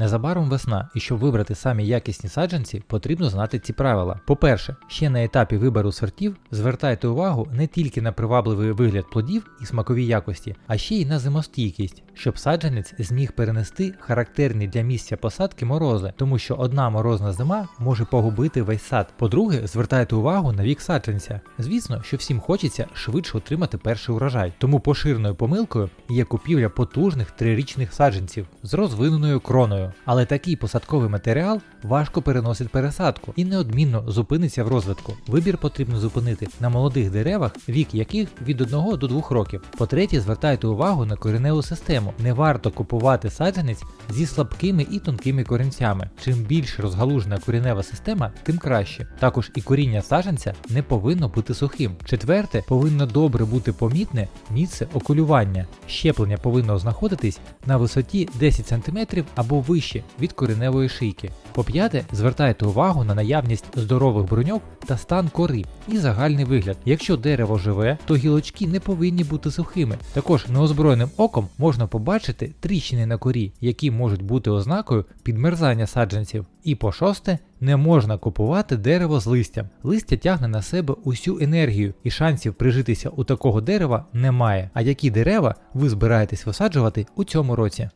Незабаром весна, і щоб вибрати самі якісні саджанці, потрібно знати ці правила. По-перше, ще на етапі вибору сортів звертайте увагу не тільки на привабливий вигляд плодів і смакові якості, а ще й на зимостійкість, щоб саджанець зміг перенести характерні для місця посадки морози, тому що одна морозна зима може погубити весь сад. По-друге, звертайте увагу на вік саджанця. Звісно, що всім хочеться швидше отримати перший урожай, тому поширеною помилкою є купівля потужних трирічних саджанців з розвиненою кроною. Але такий посадковий матеріал важко переносить пересадку і неодмінно зупиниться в розвитку. Вибір потрібно зупинити на молодих деревах, вік яких від 1 до 2 років. По-третє, звертайте увагу на кореневу систему. Не варто купувати саджанець зі слабкими і тонкими корінцями. Чим більш розгалужена коренева система, тим краще. Також і коріння саджанця не повинно бути сухим. Четверте, повинно добре бути помітне місце окулювання. Щеплення повинно знаходитись на висоті 10 см або вище від кореневої шийки. По-п'яте, звертайте увагу на наявність здорових бруньок та стан кори і загальний вигляд. Якщо дерево живе, то гілочки не повинні бути сухими. Також неозброєним оком можна побачити тріщини на корі, які можуть бути ознакою підмерзання саджанців. І по шосте, не можна купувати дерево з листям. Листя тягне на себе усю енергію, і шансів прижитися у такого дерева немає. А які дерева ви збираєтесь висаджувати у цьому році?